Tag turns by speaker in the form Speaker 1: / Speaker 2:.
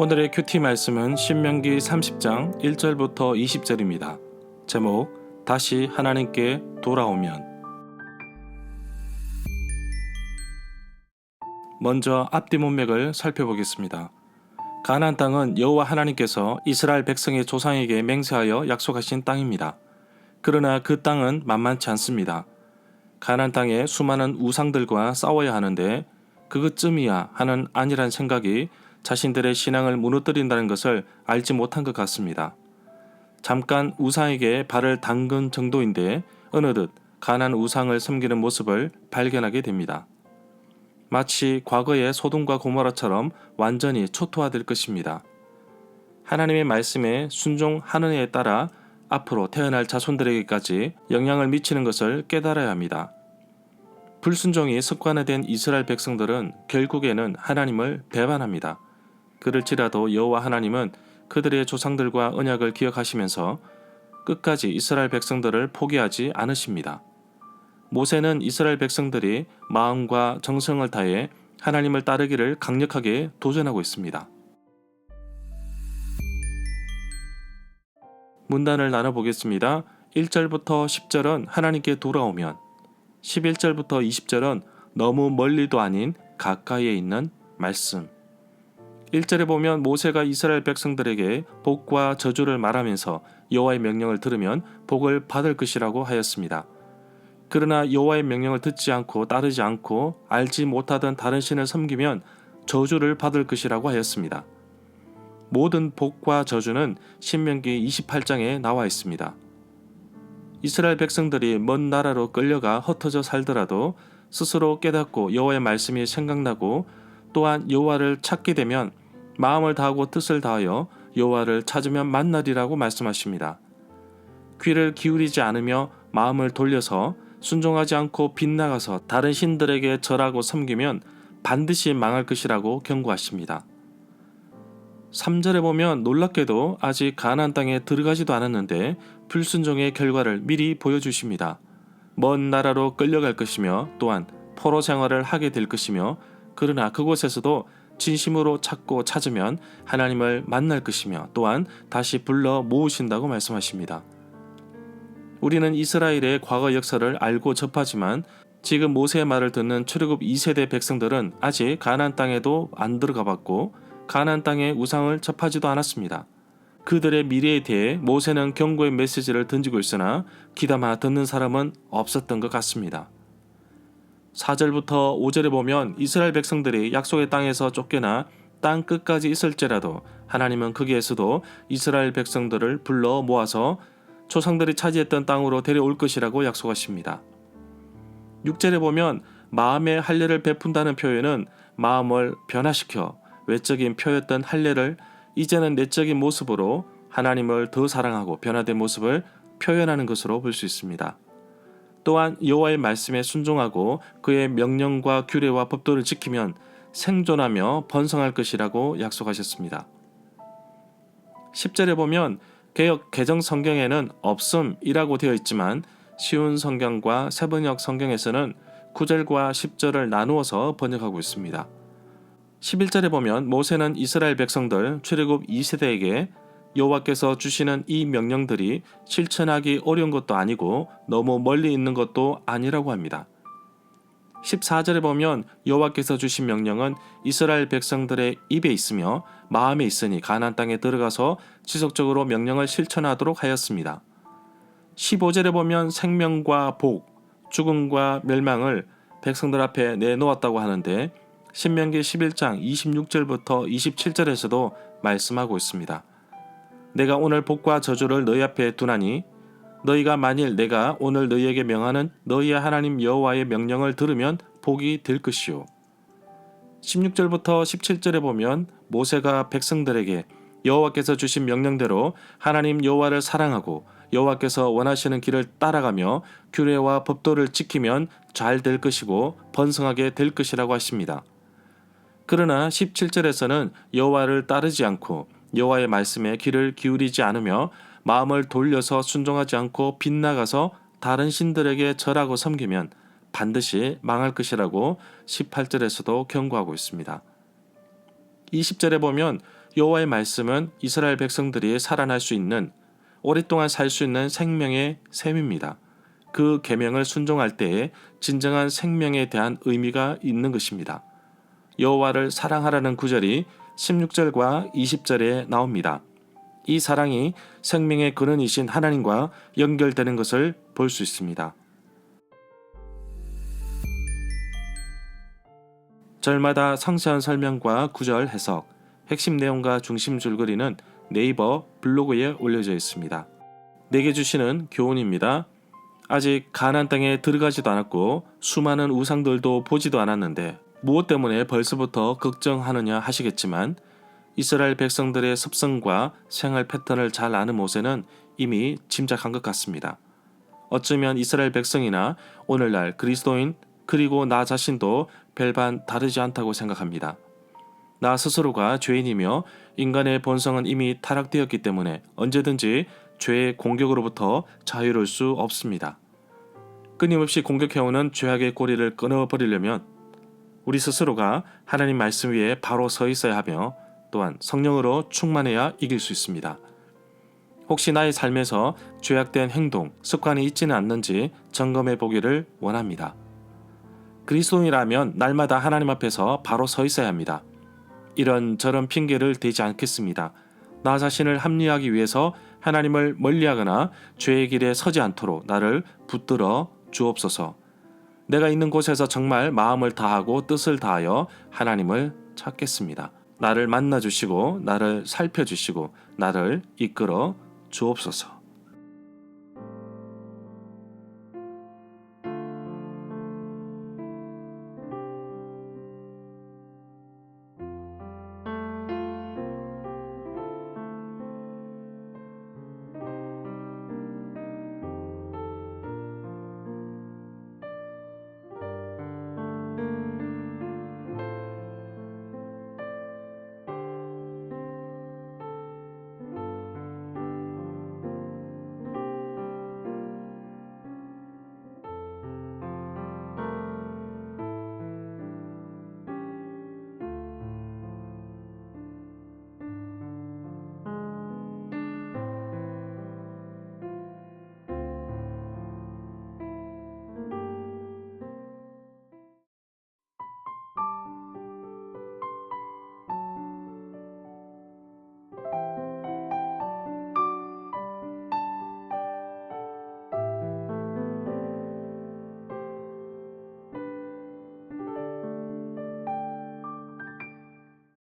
Speaker 1: 오늘의 큐티 말씀은 신명기 30장 1절부터 20절입니다. 제목 다시 하나님께 돌아오면 먼저 앞뒤 문맥을 살펴보겠습니다. 가나안 땅은 여호와 하나님께서 이스라엘 백성의 조상에게 맹세하여 약속하신 땅입니다. 그러나 그 땅은 만만치 않습니다. 가나안 땅에 수많은 우상들과 싸워야 하는데 그것쯤이야 하는 아니란 생각이 자신들의 신앙을 무너뜨린다는 것을 알지 못한 것 같습니다. 잠깐 우상에게 발을 담근 정도인데 어느덧 가난 우상을 섬기는 모습을 발견하게 됩니다. 마치 과거의 소돔과 고모라처럼 완전히 초토화될 것입니다. 하나님의 말씀에 순종하는 이에 따라 앞으로 태어날 자손들에게까지 영향을 미치는 것을 깨달아야 합니다. 불순종이 습관화된 이스라엘 백성들은 결국에는 하나님을 배반합니다. 그럴지라도 여호와 하나님은 그들의 조상들과 언약을 기억하시면서 끝까지 이스라엘 백성들을 포기하지 않으십니다. 모세는 이스라엘 백성들이 마음과 정성을 다해 하나님을 따르기를 강력하게 도전하고 있습니다. 문단을 나눠보겠습니다. 1절부터 10절은 하나님께 돌아오면 11절부터 20절은 너무 멀리도 아닌 가까이에 있는 말씀 1절에 보면 모세가 이스라엘 백성들에게 복과 저주를 말하면서 여호와의 명령을 들으면 복을 받을 것이라고 하였습니다. 그러나 여호와의 명령을 듣지 않고 따르지 않고 알지 못하던 다른 신을 섬기면 저주를 받을 것이라고 하였습니다. 모든 복과 저주는 신명기 28장에 나와 있습니다. 이스라엘 백성들이 먼 나라로 끌려가 흩어져 살더라도 스스로 깨닫고 여호와의 말씀이 생각나고 또한 여호와를 찾게 되면 마음을 다하고 뜻을 다하여 여호와를 찾으면 만나리라고 말씀하십니다. 귀를 기울이지 않으며 마음을 돌려서 순종하지 않고 빗나가서 다른 신들에게 절하고 섬기면 반드시 망할 것이라고 경고하십니다. 3절에 보면 놀랍게도 아직 가나안 땅에 들어가지도 않았는데 불순종의 결과를 미리 보여주십니다. 먼 나라로 끌려갈 것이며 또한 포로 생활을 하게 될 것이며 그러나 그곳에서도 진심으로 찾고 찾으면 하나님을 만날 것이며 또한 다시 불러 모으신다고 말씀하십니다. 우리는 이스라엘의 과거 역사를 알고 접하지만 지금 모세의 말을 듣는 출애굽 2세대 백성들은 아직 가나안 땅에도 안 들어가 봤고 가나안 땅의 우상을 접하지도 않았습니다. 그들의 미래에 대해 모세는 경고의 메시지를 던지고 있으나 귀담아 듣는 사람은 없었던 것 같습니다. 4절부터 5절에 보면 이스라엘 백성들이 약속의 땅에서 쫓겨나 땅 끝까지 있을지라도 하나님은 거기에서도 이스라엘 백성들을 불러 모아서 조상들이 차지했던 땅으로 데려올 것이라고 약속하십니다. 6절에 보면 마음의 할례를 베푼다는 표현은 마음을 변화시켜 외적인 표였던 할례를 이제는 내적인 모습으로 하나님을 더 사랑하고 변화된 모습을 표현하는 것으로 볼 수 있습니다. 또한 여호와의 말씀에 순종하고 그의 명령과 규례와 법도를 지키면 생존하며 번성할 것이라고 약속하셨습니다. 10절에 보면 개혁 개정 성경에는 없음이라고 되어 있지만 쉬운 성경과 세번역 성경에서는 9절과 10절을 나누어서 번역하고 있습니다. 11절에 보면 모세는 이스라엘 백성들 출애굽 2세대에게 여호와께서 주시는 이 명령들이 실천하기 어려운 것도 아니고 너무 멀리 있는 것도 아니라고 합니다. 14절에 보면 여호와께서 주신 명령은 이스라엘 백성들의 입에 있으며 마음에 있으니 가나안 땅에 들어가서 지속적으로 명령을 실천하도록 하였습니다. 15절에 보면 생명과 복, 죽음과 멸망을 백성들 앞에 내놓았다고 하는데 신명기 11장 26절부터 27절에서도 말씀하고 있습니다. 내가 오늘 복과 저주를 너희 앞에 두나니 너희가 만일 내가 오늘 너희에게 명하는 너희의 하나님 여호와의 명령을 들으면 복이 될 것이요. 16절부터 17절에 보면 모세가 백성들에게 여호와께서 주신 명령대로 하나님 여호와를 사랑하고 여호와께서 원하시는 길을 따라가며 규례와 법도를 지키면 잘 될 것이고 번성하게 될 것이라고 하십니다. 그러나 17절에서는 여호와를 따르지 않고 여호와의 말씀에 귀를 기울이지 않으며 마음을 돌려서 순종하지 않고 빗나가서 다른 신들에게 절하고 섬기면 반드시 망할 것이라고 18절에서도 경고하고 있습니다. 20절에 보면 여호와의 말씀은 이스라엘 백성들이 살아날 수 있는 오랫동안 살 수 있는 생명의 셈입니다. 그 계명을 순종할 때에 진정한 생명에 대한 의미가 있는 것입니다. 여호와를 사랑하라는 구절이 16절과 20절에 나옵니다. 이 사랑이 생명의 근원이신 하나님과 연결되는 것을 볼 수 있습니다. 절마다 상세한 설명과 구절 해석, 핵심 내용과 중심 줄거리는 네이버 블로그에 올려져 있습니다. 내게 주시는 교훈입니다. 아직 가난 땅에 들어가지도 않았고 수많은 우상들도 보지도 않았는데 무엇 때문에 벌써부터 걱정하느냐 하시겠지만 이스라엘 백성들의 습성과 생활 패턴을 잘 아는 모세는 이미 짐작한 것 같습니다. 어쩌면 이스라엘 백성이나 오늘날 그리스도인 그리고 나 자신도 별반 다르지 않다고 생각합니다. 나 스스로가 죄인이며 인간의 본성은 이미 타락되었기 때문에 언제든지 죄의 공격으로부터 자유로울 수 없습니다. 끊임없이 공격해오는 죄악의 꼬리를 끊어버리려면 우리 스스로가 하나님 말씀 위에 바로 서 있어야 하며 또한 성령으로 충만해야 이길 수 있습니다. 혹시 나의 삶에서 죄악된 행동, 습관이 있지는 않는지 점검해 보기를 원합니다. 그리스도인이라면 날마다 하나님 앞에서 바로 서 있어야 합니다. 이런 저런 핑계를 대지 않겠습니다. 나 자신을 합리하기 위해서 하나님을 멀리하거나 죄의 길에 서지 않도록 나를 붙들어 주옵소서. 내가 있는 곳에서 정말 마음을 다하고 뜻을 다하여 하나님을 찾겠습니다. 나를 만나 주시고 나를 살펴 주시고 나를 이끌어 주옵소서.